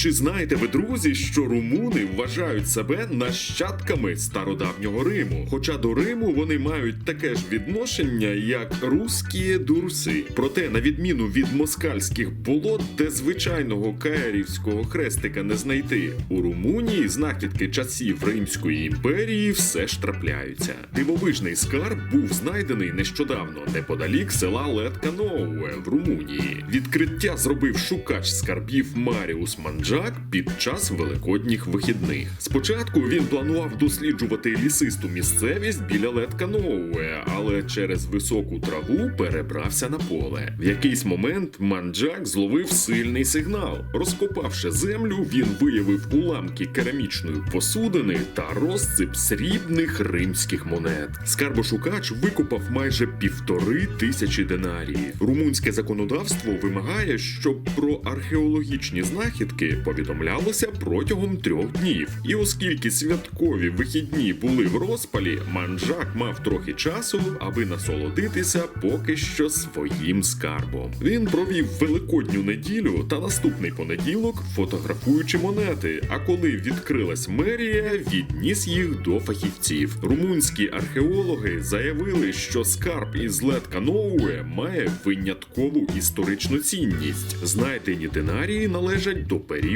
Чи знаєте ви, друзі, що румуни вважають себе нащадками стародавнього Риму? Хоча до Риму вони мають таке ж відношення, як русські дурси. Проте, на відміну від москальських болот, де звичайного каїрівського хрестика не знайти, у Румунії знахідки часів Римської імперії все ж трапляються. Дивовижний скарб був знайдений нещодавно неподалік села Летка Ноуе в Румунії. Відкриття зробив шукач скарбів Маріус Манджак під час великодніх вихідних. Спочатку він планував досліджувати лісисту місцевість біля Летка Ноуе, але через високу траву перебрався на поле. В якийсь момент Манджак зловив сильний сигнал. Розкопавши землю, він виявив уламки керамічної посудини та розсип срібних римських монет. Скарбошукач викопав майже півтори тисячі динаріїв. Румунське законодавство вимагає, щоб про археологічні знахідки повідомлялося протягом трьох днів. І оскільки святкові вихідні були в розпалі, манжак мав трохи часу, аби насолодитися поки що своїм скарбом. Він провів великодню неділю та наступний понеділок, фотографуючи монети. А коли відкрилась мерія, відніс їх до фахівців. Румунські археологи заявили, що скарб із Летка Ноуе має виняткову історичну цінність. Знайдені динарії належать до періоду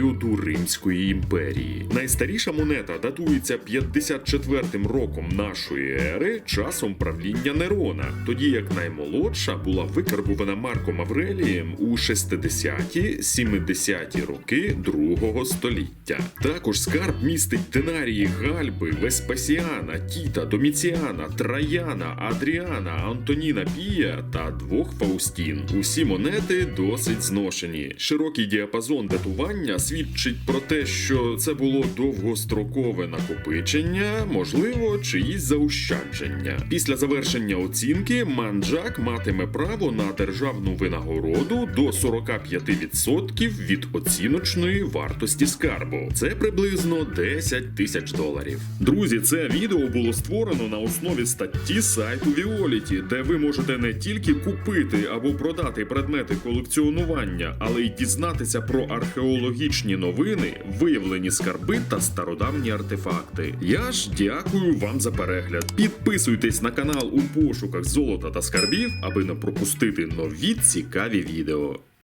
Римської імперії. Найстаріша монета датується 54-м роком нашої ери, часом правління Нерона, тоді як наймолодша була викарбувана Марком Аврелієм у 60-70-ті роки другого століття. Також скарб містить динарії Гальби, Веспасіана, Тіта, Доміціана, Траяна, Адріана, Антоніна Пія та двох Фаустін. Усі монети досить зношені. Широкий діапазон датування свідчить про те, що це було довгострокове накопичення, можливо, чиїсь заощадження. Після завершення оцінки манджак матиме право на державну винагороду до 45% від оціночної вартості скарбу. Це приблизно 10 тисяч доларів. Друзі, це відео було створено на основі статті сайту Violet, де ви можете не тільки купити або продати предмети колекціонування, але й дізнатися про археологічні новини, виявлені скарби та стародавні артефакти. Я ж дякую вам за перегляд. Підписуйтесь на канал у пошуках золота та скарбів, аби не пропустити нові цікаві відео.